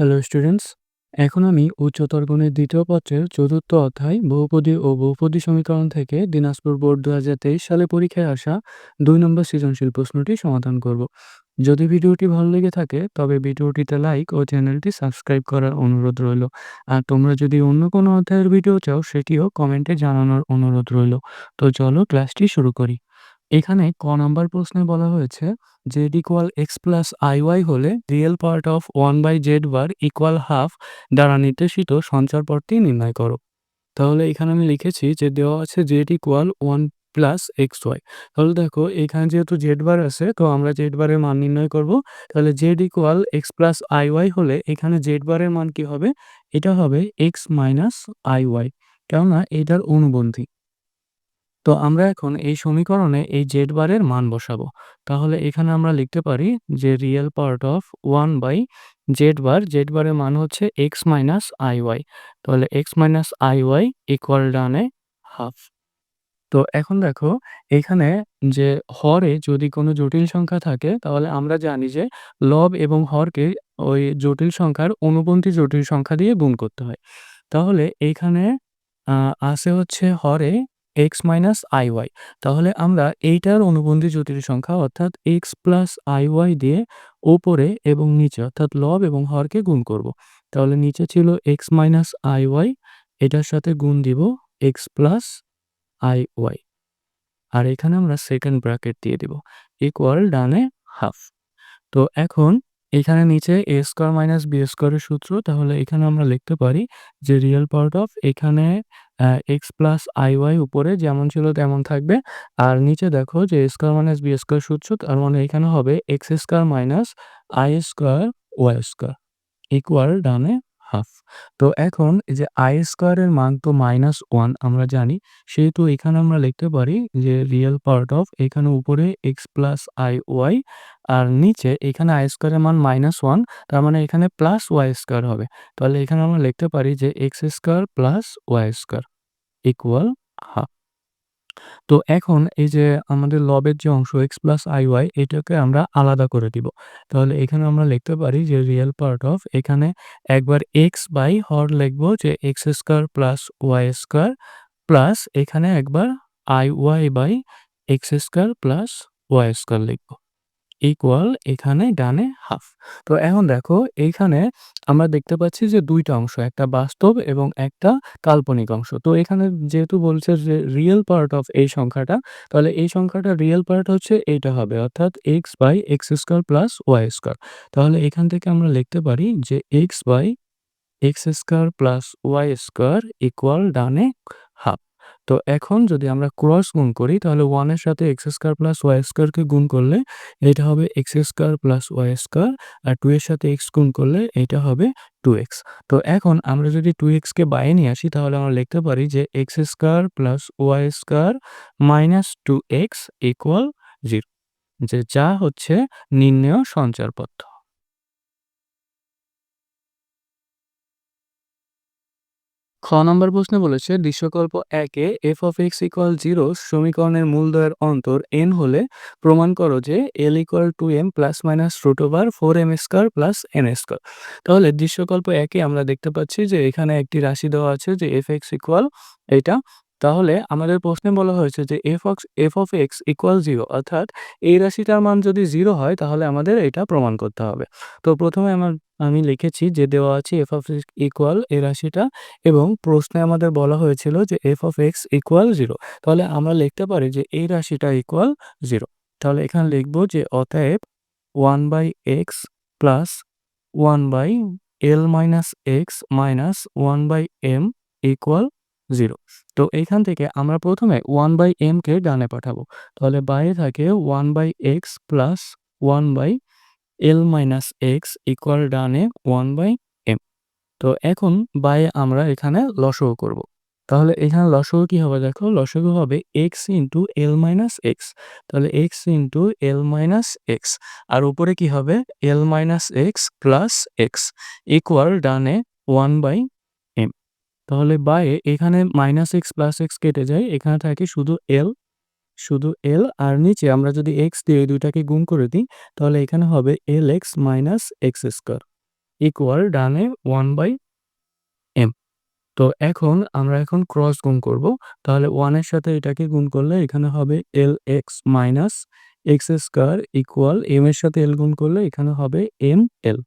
Hello students এখন আমি উচ্চতর গণিত দ্বিতীয় পত্রের চতুর্থ অধ্যায় বহুপদী ও বহুপদী সমীকরণ থেকে দিনাজপুর বোর্ড দু হাজার তেইশ সালে পরীক্ষায় আসা দুই নম্বর সৃজনশীল প্রশ্নটি সমাধান করব। যদি ভিডিওটি ভালো লেগে থাকে, তবে ভিডিওটিতে লাইক ও চ্যানেলটি সাবস্ক্রাইব করার অনুরোধ রইল। আর তোমরা যদি অন্য কোনো অধ্যায়ের ভিডিও চাও, সেটিও কমেন্টে জানানোর অনুরোধ রইল। তো চলো ক্লাসটি শুরু করি। এখানে ক নাম্বার প্রশ্নে বলা হয়েছে Z equal X plus I Y হলে real part of one by Z bar equal half দ্বারা নির্দেশিত সঞ্চার পথটি নির্ণয় করো। তাহলে এখানে আমি লিখেছি যে দেওয়া আছে Z equal one plus X Y তাহলে দেখো, এখানে যেহেতু জেড বার আছে, তো আমরা জেড বারের মান নির্ণয় করব। তাহলে Z equal X plus I Y হলে এখানে জেড বারের মান কি হবে? এটা হবে এক্স মাইনাস আই ওয়াই কেননা এটার অনুবন্ধী। তো আমরা এখন এই সমীকরণে এই জেড বারের মান বসাবো। তাহলে এখানে আমরা লিখতে পারি যে real part of one by Z bar Z বারের মান হচ্ছে এক্স মাইনাস আই ওয়াই তাহলে X minus I Y equal ডানে হাফ তো এখন দেখো, এখানে যে হরে যদি কোনো জটিল সংখ্যা থাকে, তাহলে আমরা জানি যে লব এবং হরকে ওই জটিল সংখ্যার অনুপন্থী জটিল সংখ্যা দিয়ে গুণ করতে হয়। তাহলে এইখানে আছে হচ্ছে হরে এক্স মাইনাস আই ওয়াই তাহলে আমরা এইটার অনুবন্ধী জটিল সংখ্যা অর্থাৎ এক্স প্লাস আই ওয়াই দিয়ে ওপরে এবং নিচে অর্থাৎ লব এবং হরকে গুণ করব। তাহলে নিচে ছিল এক্স মাইনাস আই ওয়াই এটার সাথে গুণ দিব এক্স প্লাস আই ওয়াই আর এখানে আমরা সেকেন্ড ব্র্যাকেট দিয়ে দিব ইকুয়াল ডানে হাফ তো এখন এখানে নিচে এ স্কোয়ার মাইনাস বি স্কোয়ারের সূত্র, তাহলে এখানে আমরা লিখতে পারি যে রিয়েল পার্ট অফ এখানে এক্স প্লাস আই ওয়াই উপরে যেমন ছিল তেমন থাকবে। আর নিচে দেখো যে স্কোয়ার মাইনাস বি স্কোয়ার সূত্র, তার মানে এখানে হবে X square minus I square Y square equal ডানে হাফ তো এখন যে আই স্কোয়ারের মান তো মাইনাস ওয়ান আমরা জানি, সেহেতু এখানে আমরা লিখতে পারি যে রিয়েল পার্ট অফ এখানে উপরে এক্স প্লাস আই ওয়াই আর নিচে এখানে আই স্কোয়ারের মান মাইনাস ওয়ান তার মানে এখানে প্লাস ওয়াই স্কোয়ার হবে। তাহলে এখানে আমরা লিখতে পারি যে X square plus Y square equal half তো এখন এই যে আমাদের লবের যে অংশ এক্স প্লাস আই ওয়াই এটাকে আমরা আলাদা করে দিব। তাহলে এখানে আমরা লিখতে পারি যে রিয়েল পার্ট অফ এখানে একবার এক্স বাই হর লিখব যে X square plus Y square plus এখানে একবার I Y by X square plus Y square লিখব। ইকুয়াল এখানে ডানে হাফ তো এখন দেখো এইখানে আমরা দেখতে পাচ্ছি যে দুইটা অংশ, একটা বাস্তব এবং একটা কাল্পনিক অংশ। তো এখানে যেহেতু বলছে যে রিয়েল পার্ট অফ এই সংখ্যাটা, তাহলে এই সংখ্যাটা রিয়েল পার্ট হচ্ছে এইটা হবে, অর্থাৎ X by X square plus Y square তাহলে এখান থেকে আমরা লিখতে পারি যে X by X square plus Y square equal ডানে হাফ তো এখন যদি আমরা ক্রস গুণ করি, তাহলে ওয়ানের সাথে এক্স স্কোয়ার প্লাস ওয়াই স্কোয়ারকে গুণ করলে এটা হবে X square plus Y square আর টু এর সাথে এক্স গুণ করলে এটা হবে টু এক্স তো এখন আমরা যদি টু এক্সকে বাইরে নিয়ে আসি, তাহলে আমরা লিখতে পারি যে X square plus Y square minus two X equal zero যে যা হচ্ছে নির্ণয় সঞ্চার খ নম্বর প্রশ্নে বলেছে, দৃশ্যকল্প একে F of X equal zero সমীকরণের মূলদয়ের অন্তর এন হলে প্রমাণ করো যে L equal to M plus minus root over four M square plus N square তাহলে দৃশ্যকল্প একে আমরা দেখতে পাচ্ছি যে এখানে একটি রাশি দেওয়া আছে যে এফ এক্স ইকুয়াল এটা তাহলে আমাদের প্রশ্নে বলা হয়েছে যে F ox F of X equal zero অর্থাৎ এই রাশিটার মান যদি জিরো হয়, তাহলে আমাদের এটা প্রমাণ করতে হবে। তো প্রথমে আমার, আমি লিখেছি যে দেওয়া আছে এফ অফ এক্স ইকুয়াল এই রাশিটা, এবং প্রশ্নে আমাদের বলা হয়েছিল যে F of X equal zero তাহলে আমরা লিখতে পারি যে এই রাশিটা ইকুয়াল জিরো তাহলে এখানে লিখব যে অতএব one by X plus one by L minus X minus one by M equal zero তো এইখান থেকে আমরা প্রথমে ওয়ান বাই এমকে ডানে পাঠাবো। তাহলে বাইরে থাকে one by X plus one by L minus X equal ডানে ওয়ান বাই এম তো এখন বাই আমরা এখানে লসও করব। তাহলে এখানে লসও কি হবে দেখো? লসগু হবে X into L minus X তাহলে X into L minus X আর উপরে কি হবে? L minus X plus X equal ডানে ওয়ান বাই তাহলে বাই এখানে মাইনাস এক্স প্লাস এক্স কেটে যায়, এখানে থাকে শুধু এল শুধু এল আর নিচে আমরা যদি এক্স দিয়ে দুইটাকে গুণ করে দিই, তাহলে এখানে হবে L X minus X square equal ডানে ওয়ান বাই এম তো এখন আমরা এখন ক্রস গুণ করব, তাহলে ওয়ানের সাথে এটাকে গুণ করলে এখানে হবে L X minus X square equal M এর সাথে এল গুণ করলে এখানে হবে এম এল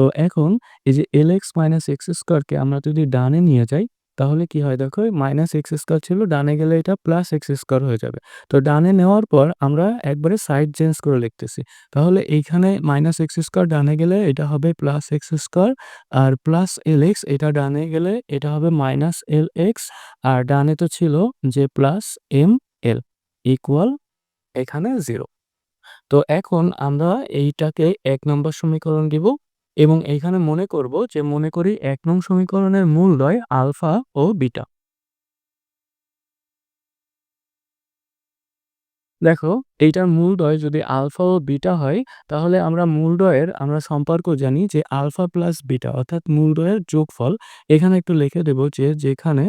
তো এখন এই যে এল এক্স মাইনাস এক্স স্কোয়ারকে আমরা যদি ডানে নিয়ে যাই, তাহলে কি হয় দেখো মাইনাস এক্স স্কোয়ার ছিল, ডানে গেলে এটা প্লাস এক্স স্কোয়ার হয়ে যাবে। তো ডানে নেওয়ার পর আমরা একবারে সাইড চেঞ্জ করে লিখতেছি। তাহলে এইখানে মাইনাস এক্স স্কোয়ার ডানে গেলে এটা হবে প্লাস এক্স স্কোয়ার আর প্লাস এল এক্স এটা ডানে গেলে এটা হবে মাইনাস এল এক্স আর ডানে তো ছিল যে প্লাস এম এল ইকুয়াল এখানে জিরো তো এখন আমরা এইটাকে এক নম্বর সমীকরণ দিব। এবং এইখানে মনে করব যে মনে করি এক নং সমীকরণের মূলদ্বয় আলফা ও বিটা। দেখো, এইটার মূলদ্বয় যদি আলফা ও বিটা হয়, তাহলে আমরা মূলদ্বয়ের আমরা সম্পর্ক জানি যে আলফা প্লাস বিটা, অর্থাৎ মূলদ্বয়ের যোগফল। এখানে একটু লিখে দেব যে যেখানে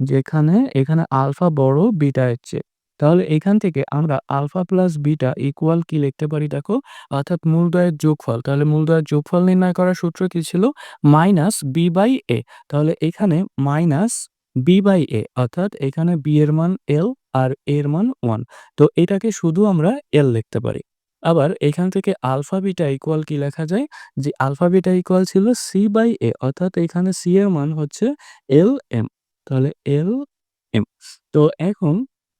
যেখানে এখানে আলফা বড় বিটা এর চেয়ে। তাহলে এখান থেকে আমরা আলফা প্লাস বিটা ইকুয়াল কি লিখতে পারি দেখো? অর্থাৎ মূলদয়ের যোগফল। তাহলে মূলদয়ের যোগফল নির্ণয় করার সূত্র কি ছিল? মাইনাস বি বাই এ তাহলে এখানে মাইনাস বি বাই এ অর্থাৎ এখানে বি এর মান এল আর এর মান ওয়ান তো এটাকে শুধু আমরা এল লিখতে পারি। আবার এখান থেকে আলফা বিটা ইকুয়াল কি লেখা যায়? যে আলফা বিটা ইকুয়াল ছিল সি বাই এ অর্থাৎ এখানে সি এর মান হচ্ছে এল এম তাহলে এল এম তো এখন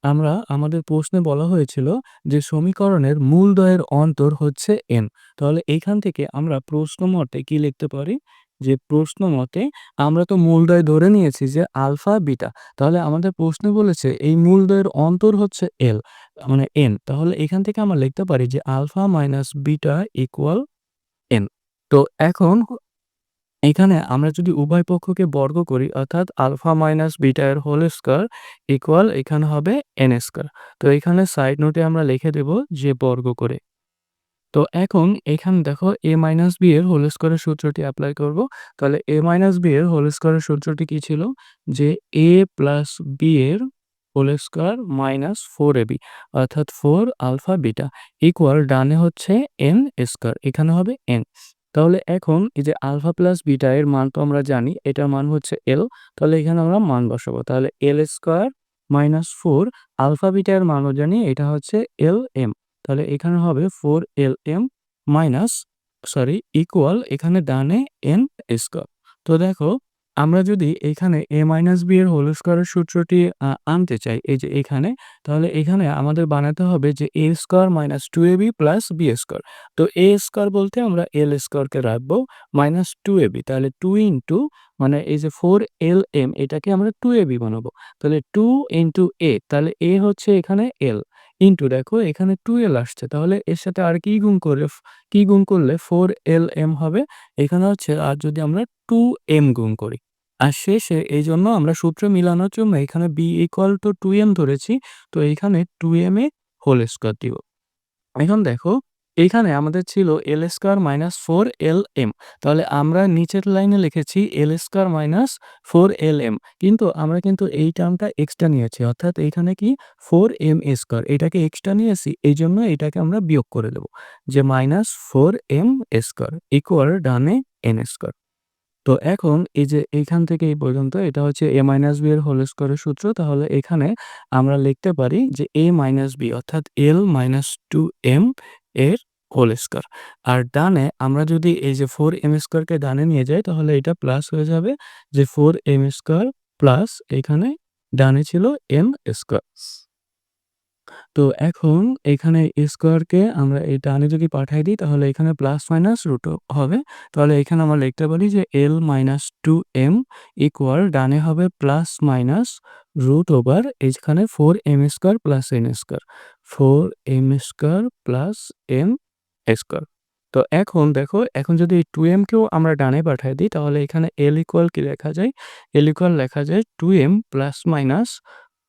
আমরা আমাদের প্রশ্নে বলা হয়েছিল যে সমীকরণের মূলদ্বয়ের অন্তর হচ্ছে এন তাহলে এখান থেকে আমরা প্রশ্ন মতে কি লিখতে পারি? যে প্রশ্ন মতে আমরা তো মূলদ্বয় ধরে নিয়েছি যে আলফা, বিটা। তাহলে আমাদের প্রশ্নে বলেছে এই মূলদ্বয়ের অন্তর হচ্ছে এল মানে এন তাহলে এখান থেকে আমরা লিখতে পারি যে alpha minus beta equal n তো এখন এখানে আমরা যদি উভয় পক্ষকে বর্গ করি, অর্থাৎ আলফা মাইনাস বিটা এর হোল স্কোয়ার ইকুয়াল এখানে হবে এন স্কোয়ার। তো এখানে সাইড নোটে আমরা লিখে দেব যে বর্গ করে। তো এখন এখানে দেখো এ মাইনাস বি এর হোল স্কোয়ারের সূত্রটি অ্যাপ্লাই করব। তাহলে এ মাইনাস বি এর হোল স্কোয়ারের সূত্রটি কি ছিল? যে এ প্লাস বি এর whole square minus four a b অর্থাৎ ফোর আলফা বিটা ইকুয়াল ডানে হচ্ছে এন স্কোয়ার, এখানে হবে এন তাহলে এখন এই যে আলফা প্লাস বিটা এর মান তো আমরা জানি, এটার মান হচ্ছে এল তাহলে এখানে আমরা মান বসাবো। তাহলে l square minus four alpha beta এর মানও জানি, এটা হচ্ছে এল এম তাহলে এখানে হবে four l m minus sorry equal এখানে ডানে এন স্কোয়ার তো দেখো আমরা যদি এখানে এ মাইনাস বি এর হোল স্কোয়ারের সূত্রটি আনতে চাই, এই যে এখানে, তাহলে এখানে আমাদের বানাতে হবে যে a square minus two a b plus b square তো এ স্কোয়ার বলতে আমরা এল স্কোয়ারকে রাখব মাইনাস টু এ বি তাহলে টু ইন্টু মানে এই যে ফোর এল এম এটাকে আমরা টু এ বি বানাবো। তাহলে টু ইন্টু এ তাহলে এ হচ্ছে এখানে এল ইন্টু দেখো এখানে টু এল আসছে, তাহলে এর সাথে আর কি গুণ করে, কি গুণ করলে ফোর এল এম হবে? এখানে হচ্ছে আর যদি আমরা টু এম গুণ করি। আর শেষে এই জন্য আমরা সূত্র মিলানোর জন্য এখানে b equal to two m ধরেছি, তো এইখানে টু এম এ হোল স্কোয়ার দিব। এখন দেখো এইখানে আমাদের ছিল l square minus four l m তাহলে আমরা নিচের লাইনে লিখেছি l square minus four l m কিন্তু আমরা কিন্তু এই টার্মটা এক্সট্রা নিয়েছি, অর্থাৎ এইখানে কি ফোর এম স্কোয়ার এটাকে এক্সট্রা নিয়েছি এই জন্য এটাকে আমরা বিয়োগ করে দেব, যে minus four m square equal ডানে এন স্কোয়ার তো এখন এই যে এইখান থেকে এই পর্যন্ত এটা হচ্ছে এ মাইনাস বি এর হোল স্কোয়ারের সূত্র, তাহলে এখানে আমরা লিখতে পারি যে এ মাইনাস বি অর্থাৎ এল মাইনাস টু এম এর হোল স্কোয়ার আর ডানে আমরা যদি এই যে ফোর এম স্কোয়ারকে ডানে নিয়ে যাই, তাহলে এটা প্লাস হয়ে যাবে যে ফোর এম স্কোয়ার প্লাস এখানে ডানে ছিল এম স্কোয়ার তো এখন এখানে স্কোয়ারকে আমরা এই ডানে যদি পাঠাই দিই, তাহলে এখানে প্লাস মাইনাস রুট হবে। তাহলে এখানে আমরা লিখতে পারি যে l minus two m equal ডানে হবে প্লাস মাইনাস রুট ওভার এখানে four m square plus n square four m square plus m square তো এখন দেখো, এখন যদি টু এমকেও আমরা ডানে পাঠাই দিই, তাহলে এখানে এল ইকুয়াল কি লেখা যায়? এল ইকুয়াল লেখা যায় two m plus minus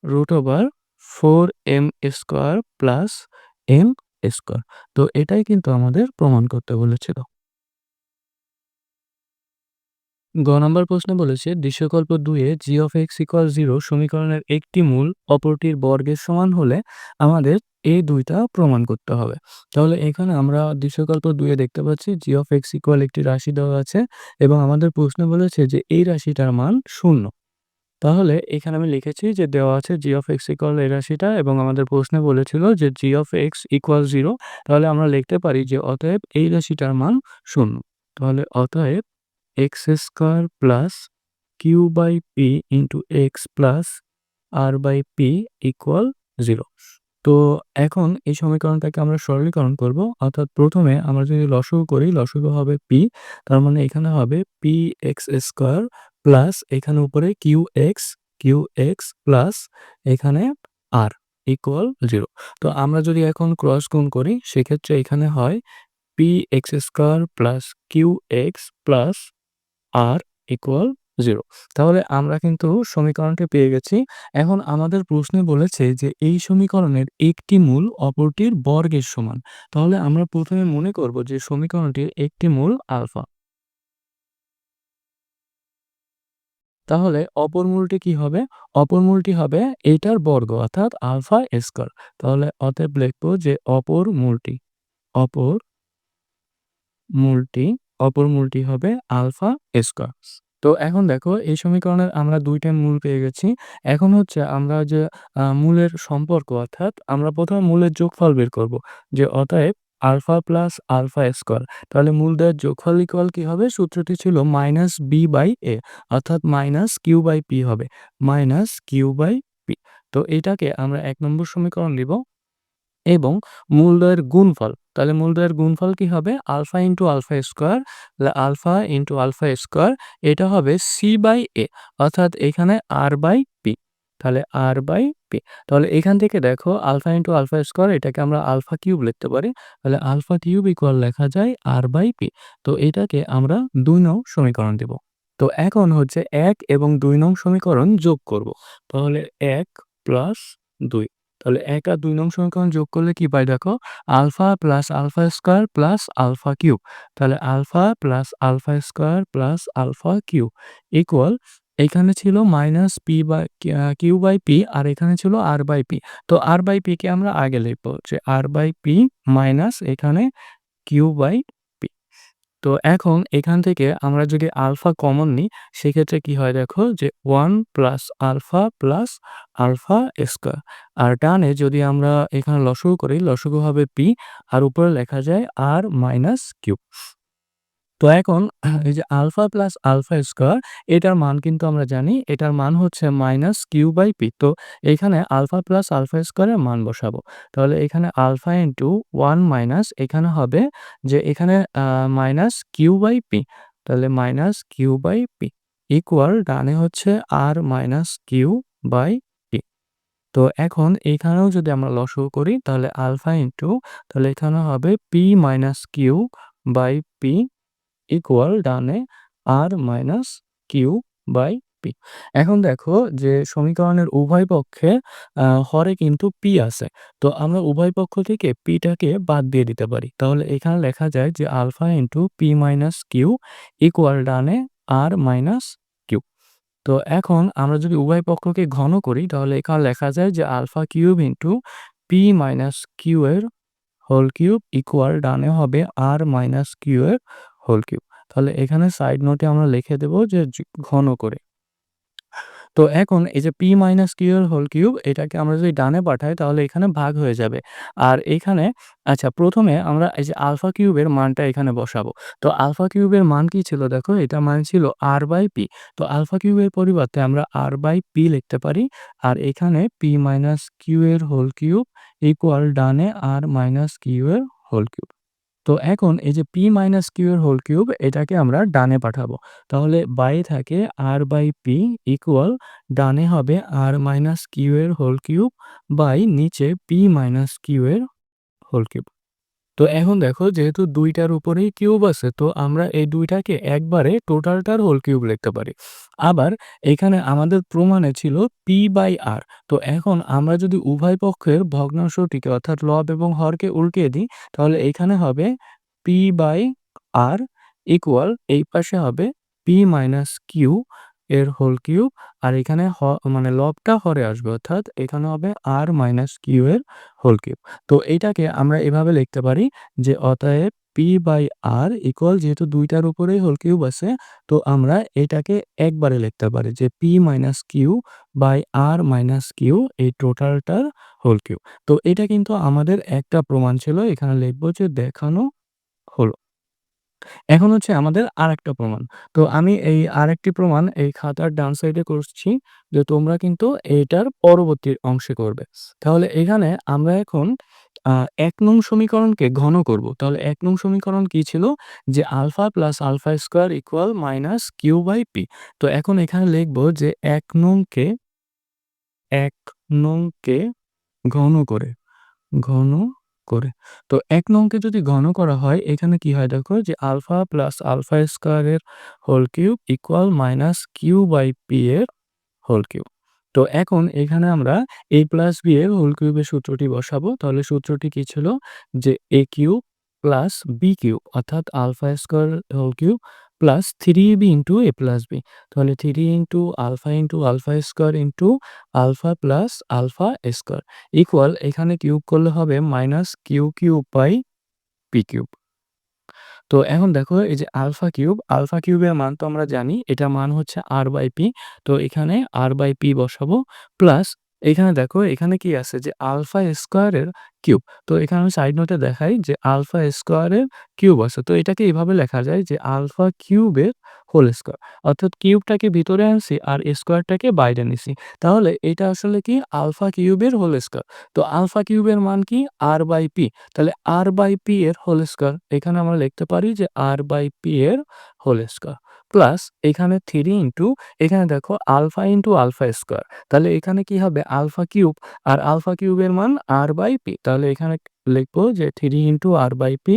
root over four m square plus m square তো এটাই কিন্তু আমাদের প্রমাণ করতে বলেছিল গ নম্বর প্রশ্নে বলেছে, দৃশ্যকল্প ২ এ g of x equal 0 সমীকরণের একটি মূল অপরটির বর্গের সমান হলে আমাদের এই দুইটা প্রমাণ করতে হবে। তাহলে এখানে আমরা দৃশ্যকল্প ২ এ দেখতে পাচ্ছি, g of x equal একটি রাশি দেওয়া আছে এবং আমাদের প্রশ্নে বলেছে যে এই রাশিটার মান 0। তাহলে এখানে আমি লিখেছি যে দেওয়া আছে জি অফ এক্স equal এই রাশিটা এবং আমাদের প্রশ্নে বলেছিল যে g of x equal zero তাহলে আমরা লিখতে পারি যে অতএব এই রাশিটার মান শূন্য। তাহলে অতএব x square plus q by p into x plus r by p equal zero তো এখন এই সমীকরণটাকে আমরা সরলীকরণ করব, অর্থাৎ প্রথমে আমরা যদি লসগু করি, লসগু হবে পি তার মানে এখানে হবে পি এক্স স্কোয়ার প্লাস এখানে উপরে q x q x plus এখানে আর ইকুয়াল জিরো তো আমরা যদি এখন ক্রস গুণ করি, সেক্ষেত্রে এখানে হয় p x square plus q x plus r equal zero তাহলে আমরা কিন্তু সমীকরণটি পেয়ে গেছি। এখন আমাদের প্রশ্নে বলেছে যে এই সমীকরণের একটি মূল অপরটির বর্গের সমান। তাহলে আমরা প্রথমে মনে করব যে সমীকরণটির একটি মূল আলফা। তাহলে অপর মূলটি কি হবে? অপর মূলটি হবে এটার বর্গ, অর্থাৎ আলফা স্কয়ার। তাহলে অতএব লিখব যে অপর মূলটি অপর মূলটি অপর মূলটি হবে আলফা স্কয়ার। তো এখন দেখো, এই সমীকরণের আমরা দুইটা মূল পেয়ে গেছি। এখন হচ্ছে আমরা যে মূলের সম্পর্ক, অর্থাৎ আমরা প্রথমে মূলের যোগফল বের করব, যে অতএব আলফা প্লাস আলফা স্কোয়ার। তাহলে মূলদের যোগফল ইকুয়াল কি হবে? সূত্রটি ছিল মাইনাস বি বাই এ অর্থাৎ মাইনাস কিউ বাই পি হবে। মাইনাস কিউ বাই পি তো এটাকে আমরা এক নম্বর সমীকরণ লিব। এবং মূলদ্বয়ের গুণফল, তাহলে মূলদ্বয়ের গুণফল কি হবে? Alpha into alpha square alpha into alpha square, এটা হবে সি বাই এ অর্থাৎ এখানে আর বাই পি তাহলে আর বাই পি তাহলে এখান থেকে দেখো আলফা ইন্টু আলফা স্কোয়ার, এটাকে আমরা আলফা কিউব লিখতে পারি। তাহলে আলফা কিউব ইকুয়াল লেখা যায় আর বাই পি তো এটাকে আমরা দুই নং সমীকরণ দেব। তো এখন হচ্ছে এক এবং দুই নং সমীকরণ যোগ করব। তাহলে এক প্লাস দুই। তাহলে এক আর দুই নং সমীকরণ যোগ করলে কি পাই দেখো? Alpha plus alpha square plus alpha cube. তাহলে alpha plus alpha square plus alpha cube equal এখানে ছিল minus p by q by p আর এখানে ছিল আর বাই পি তো আর বাই পি কে আমরা আগে লিখব যে আর বাই পি মাইনাস এখানে কিউ বাই পি তো এখন এখান থেকে আমরা যদি আলফা কমন নিই, সেক্ষেত্রে কি হয় দেখো যে one plus alpha plus alpha square আর ডানে যদি আমরা এখানে লসগু করি, লসগু হবে পি আর উপরে লেখা যায় আর মাইনাস কিউ তো এখন এই যে আলফা প্লাস আলফা স্কোয়ার, এটার মান কিন্তু আমরা জানি, এটার মান হচ্ছে মাইনাস কিউ বাই পি। তো এখানে আলফা প্লাস আলফা স্কোয়ারের মান বসাবো। তাহলে এখানে আলফা ইন্টু ওয়ান মাইনাস, এখানে হবে যে এখানে মাইনাস কিউ বাই পি। তাহলে minus q by p equal ডানে হচ্ছে r minus q by p. তো এখন এখানেও যদি আমরা লসও করি, তাহলে আলফা ইন্টু, তাহলে এখানে হবে p minus q by p equal ডানে r minus q by p এখন দেখো যে সমীকরণের উভয় পক্ষে হরে কিন্তু পি আছে। তো আমরা উভয় পক্ষ থেকে পিটাকে বাদ দিয়ে দিতে পারি। তাহলে এখানে লেখা যায় যে alpha into p minus q equal ডানে আর মাইনাস কিউ তো এখন আমরা যদি উভয় পক্ষকে ঘন করি, তাহলে এখানে লেখা যায় যে alpha cube into p minus q এর হোল কিউব ইকুয়াল ডানে হবে আর মাইনাস কিউ এর হোল কিউব তাহলে এখানে সাইড নোটে আমরা লিখে দেব যে ঘন করে। তো এখন এই যে পি মাইনাস কিউ এর হোল কিউব এটাকে আমরা যদি ডানে পাঠাই, তাহলে এখানে ভাগ হয়ে যাবে। আর এখানে আচ্ছা প্রথমে আমরা এই যে আলফা কিউবের মানটা এখানে বসাবো। তো আলফা কিউবের মান কি ছিল দেখো? এটা মান ছিল আর বাই পি তো আলফা কিউবের পরিবর্তে আমরা আর বাই পি লিখতে পারি। আর এখানে পি মাইনাস কিউ এর হোল কিউব ইকুয়াল ডানে আর মাইনাস কিউ এর হোল কিউব তো এখন এই যে পি মাইনাস কিউ এর হোল কিউব এটাকে আমরা ডানে পাঠাবো। তাহলে বাই থাকে আর বাই পি ইকুয়াল ডানে হবে আর মাইনাস কিউ এর হোল কিউব বাই নিচে পি মাইনাস কিউ এর হোল কিউব তো এখন দেখো যেহেতু দুইটার উপরেই কিউব আছে, তো আমরা এই দুইটাকে একবারে টোটালটার হোল কিউব লিখতে পারি। আবার এখানে আমাদের প্রমাণে ছিল পি বাই আর তো এখন আমরা যদি উভয় পক্ষের ভগ্নাংশটিকে অর্থাৎ লব এবং হরকে উল্টিয়ে দিই, তাহলে এখানে হবে পি বাই আর ইকুয়াল এই পাশে হবে পি মাইনাস কিউ এর হোল কিউব আর এখানে হ মানে লবটা হরে আসবে, অর্থাৎ এখানে হবে আর মাইনাস কিউ এর হোল কিউব তো এইটাকে আমরা এভাবে লিখতে পারি যে অতএব পি বাই আর ইকুয়াল যেহেতু দুইটার উপরেই হোল কিউব আছে, তো আমরা এটাকে একবারে লিখতে পারি যে p minus q by r minus q এই টোটালটার হোল কিউব তো এটা কিন্তু আমাদের একটা প্রমাণ ছিল, এখানে লিখব যে দেখানো হলো। এখন হচ্ছে আমাদের আরেকটা প্রমাণ। তো আমি এই আরেকটি প্রমাণ এই খাতার ডান সাইডে করছি যে তোমরা কিন্তু এটার পরবর্তী অংশে করবে। তাহলে এখানে আমরা এখন এক নং সমীকরণকে ঘন করব। তাহলে এক নং সমীকরণ কি ছিল? যে alpha plus alpha square equal minus q by p তো এখন এখানে লিখব যে এক নংকে এক নংকে ঘন করে, ঘন করে। তো এক নংকে যদি ঘন করা হয়, এখানে কি হয় দেখো যে আলফা প্লাস আলফা স্কোয়ারের whole cube equal minus q by p এর হোল কিউব। তো এখন এখানে আমরা এ প্লাস বি এর হোল কিউবের সূত্রটি বসাবো। তাহলে সূত্রটি কি ছিল? যে a cube plus b cube, অর্থাৎ alpha square whole cube plus three b into a plus b তাহলে three into alpha into alpha square into alpha plus alpha square equal এখানে কিউব করলে হবে minus q cube by p cube তো এখন দেখো এই যে আলফা কিউব আলফা কিউবের মান তো আমরা জানি, এটা মান হচ্ছে আর বাই পি তো এখানে আর বাই পি বসাবো প্লাস এখানে দেখো, এখানে কি আছে যে আলফা স্কোয়ারের কিউব। তো এখানে আমি সাইড নোটে দেখাই যে আলফা স্কোয়ারের কিউব আছে। তো এটাকে এইভাবে লেখা যায় যে আলফা কিউবের হোল স্কোয়ার। অর্থাৎ কিউবটাকে ভিতরে আনছি আর স্কোয়ারটাকে বাইরে নিছি। তাহলে এটা আসলে কি? আলফা কিউবের হোল স্কোয়ার। তো আলফা কিউবের মান কি? আর বাই পি তাহলে আর বাই পি এর হোল স্কোয়ার। এখানে আমরা লিখতে পারি যে আর বাই পি এর হোল স্কোয়ার। প্লাস এখানে থ্রি ইন্টু এখানে দেখো আলফা ইন্টু আলফা স্কোয়ার তাহলে এখানে কি হবে? আলফা কিউব আর আলফা কিউবের মান আর বাই পি তাহলে এখানে লিখব যে three into r by p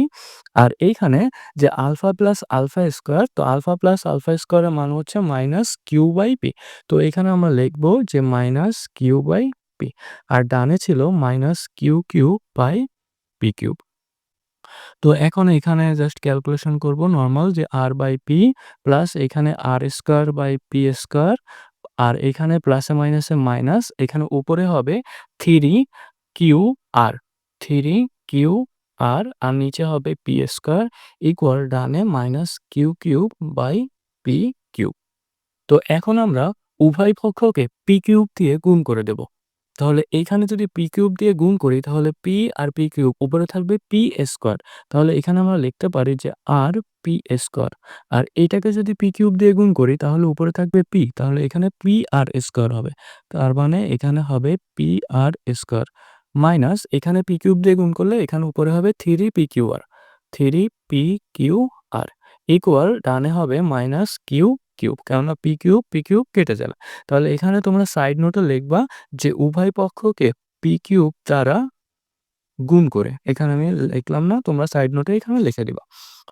আর এইখানে যে আলফা প্লাস আলফা স্কোয়ার তো আলফা প্লাস আলফা স্কোয়ারের মান হচ্ছে মাইনাস কিউ বাই পি তো এখানে আমরা লিখব যে মাইনাস কিউ বাই পি আর ডানে ছিল minus q q by p cube তো এখন এখানে জাস্ট ক্যালকুলেশন করব নর্মাল যে আর বাই পি প্লাস এখানে r square by p square আর এখানে প্লাসে মাইনাসে মাইনাস এখানে উপরে হবে three q r three q r আর নিচে হবে পি স্কোয়ার ইকুয়াল ডানে minus q cube by p cube তো এখন আমরা উভয় পক্ষকে পি কিউব দিয়ে গুণ করে দেব। তাহলে এইখানে যদি পি কিউব দিয়ে গুণ করি, তাহলে পি আর পি কিউব উপরে থাকবে পি স্কোয়ার তাহলে এখানে আমরা লিখতে পারি যে আর পি স্কোয়ার আর এইটাকে যদি পি কিউব দিয়ে গুণ করি, তাহলে উপরে থাকবে পি তাহলে এখানে পি আর স্কোয়ার হবে। তার মানে এখানে হবে পি আর স্কোয়ার মাইনাস এখানে পি কিউব দিয়ে গুণ করলে এখানে উপরে হবে three p q r three p q r equal ডানে হবে মাইনাস কিউ কিউব কেননা পি কিউব পি কিউব কেটে যাবে তাহলে এখানে তোমরা সাইড নোটে লিখবা যে উভয় পক্ষকে পি কিউব দ্বারা গুণ করে। এখানে আমি লিখলাম না, তোমরা সাইড নোটে এখানে লিখে দিবা।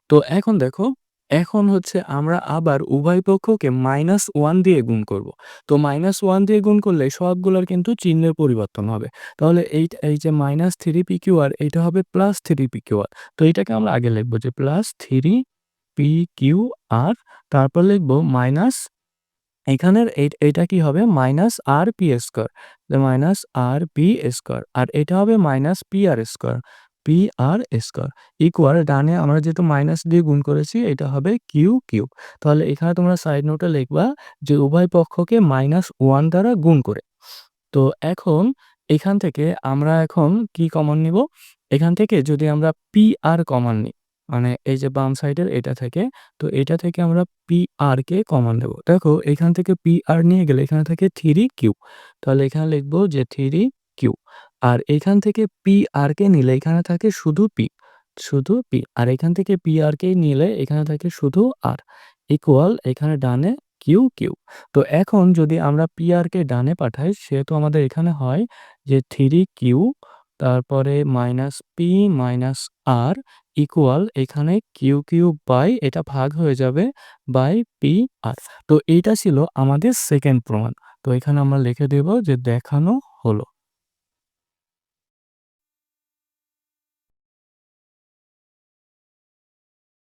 তো এখন দেখো, এখন হচ্ছে আমরা আবার উভয় পক্ষকে মাইনাস ওয়ান দিয়ে গুণ করব। তো মাইনাস ওয়ান দিয়ে গুণ করলে সবগুলোর কিন্তু চিহ্নের পরিবর্তন হবে। তাহলে এই এই যে minus three p q r এইটা হবে plus three p q r তো এটাকে আমরা আগে লিখব যে plus three p q r তারপর লিখব মাইনাস এখানের এইটা কি হবে? Minus r p square minus r p square আর এটা হবে minus p r square p r square equal ডানে আমরা যেহেতু মাইনাস দিয়ে গুণ করেছি, এটা হবে কিউ কিউব তাহলে এখানে তোমরা সাইড নোটে লিখবা যে উভয় পক্ষকে মাইনাস ওয়ান দ্বারা গুণ করে। তো এখন এখান থেকে আমরা এখন কি কমন নিব? এখান থেকে যদি আমরা পি আর কমন নিই মানে এই যে বাম সাইডের এটা থেকে, তো এটা থেকে আমরা পি আর কে কমন দেবো। দেখো, এখান থেকে পি আর নিয়ে গেলে এখানে থাকে থ্রি কিউ তাহলে এখানে লিখব যে থ্রি কিউ আর এখান থেকে পি আর কে নিলে এখানে থাকে শুধু পি শুধু পি আর এখান থেকে পি আর কে নিলে এখানে থাকে শুধু আর ইকুয়াল এখানে ডানে কিউ কিউ তো এখন যদি আমরা পি আর কে ডানে পাঠাই, সেহেতু আমাদের এখানে হয় যে থ্রি কিউ তারপরে minus p minus r equal এখানে কিউ কিউ বাই এটা ভাগ হয়ে যাবে বাই পি আর তো এইটা ছিল আমাদের সেকেন্ড প্রমাণ। তো এখানে আমরা লিখে দেব যে দেখানো হলো।